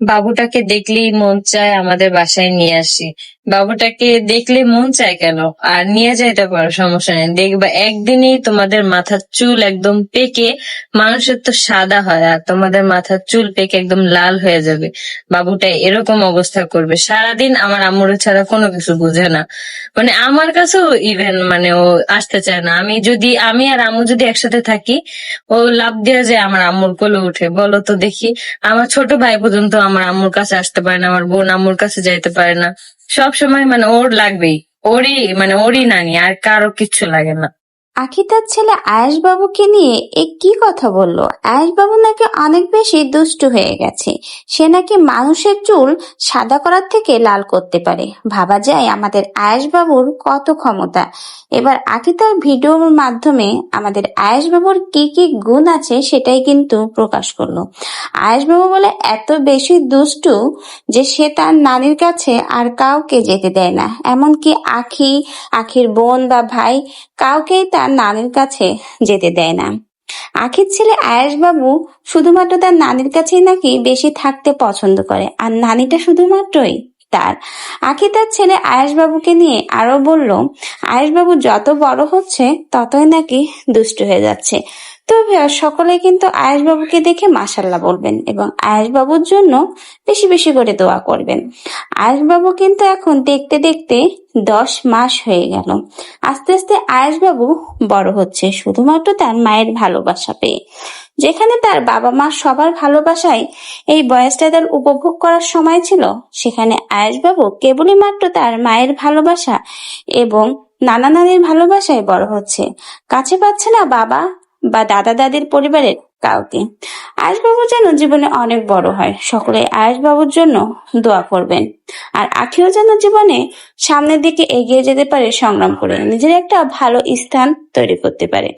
বাবুটাকে দেখলেই মন চায় আমাদের বাসায় নিয়ে আসি। বাবুটাকে দেখলে মন চায় কেন? আর নিয়ে যাইতে পারো সমস্যা নেই। দেখবা একদিনই তোমাদের মাথার চুল একদম পেকে মানুষের তো সাদা হয় আর তোমাদের মাথার চুল পেকে একদম লাল হয়ে যাবে। বাবুটা এরকম অবস্থা করবে। সারাদিন আমার আম্মুর ছাড়া কোনো কিছু বুঝে না। মানে আমার কাছেও ইভেন মানে ও আসতে চায় না। আমি যদি, আমি আর আম্মু যদি একসাথে থাকি, ও লাভ দিয়ে যায় আমার আম্মুর কোলে উঠে। বলো তো দেখি, আমার ছোট ভাই পর্যন্ত আমার আম্মুর কাছে আসতে পারে না, আমার বোন আম্মুর কাছে যাইতে পারে না। সব সময় মানে ওর লাগবেই। ওরই মানে ওরই নানি আর কারও কিচ্ছু লাগে না। আখি তার ছেলে আয়েশ বাবুকে নিয়ে এ কি কথা বলল? আয়েশ বাবু নাকি অনেক বেশি দুষ্টু হয়ে গেছে। সে নাকি মানুষের চুল সাদা করার থেকে লাল করতে পারে। ভাবা যায় আমাদের আয়েশ বাবুর কত ক্ষমতা। এবার আখি তার ভিডিওর মাধ্যমে আমাদের আয়েশ বাবুর কি কি গুণ আছে সেটাই কিন্তু প্রকাশ করল। আয়েশ বাবু বলে, এত বেশি দুষ্টু যে সে তার নানির কাছে আর কাউকে যেতে দেয় না। এমনকি আখি, আখির বোন বা ভাই কাউকেই তার নানির কাছে যেতে দেয় না। আখির ছেলে আয়েশ বাবু শুধুমাত্র তার নানির কাছেই নাকি বেশি থাকতে পছন্দ করে, আর নানিটা শুধুমাত্রই তার। আখি তার ছেলে আয়াসবাবুকে নিয়ে আরও বলল আয়েশ বাবু যত বড় হচ্ছে, ততই নাকি দুষ্ট হয়ে যাচ্ছে। তো ভাইয়া, সকলে কিন্তু আয়েশ বাবুকে দেখে মাসাল্লাহ বলবেন এবং আয়েশ বাবুর জন্য বেশি বেশি করে দোয়া করবেন। আয়েশ বাবু কিন্তু এখন দেখতে দেখতে দশ মাস হয়ে গেল। আস্তে আস্তে আয়েশ বাবু বড় হচ্ছে শুধুমাত্র তার মায়ের ভালোবাসা পেয়ে। যেখানে তার বাবা মা সবার ভালোবাসায় এই বয়সটা তার উপভোগ করার সময় ছিল সেখানে আয়েশ বাবু কেবলই মাত্র তার মায়ের ভালোবাসা এবং নানা নানির ভালোবাসায় বড় হচ্ছে। কাছে পাচ্ছে না বাবা বা দাদা দাদির পরিবারের কাউকে। আয়েশবাবু যেন জীবনে অনেক বড় হয়। সকলে আয়েশবাবুর জন্য দোয়া করবেন। আর আখিও যেন জীবনে সামনের দিকে এগিয়ে যেতে পারে সংগ্রাম করে। নিজের একটা ভালো স্থান তৈরি করতে পারে।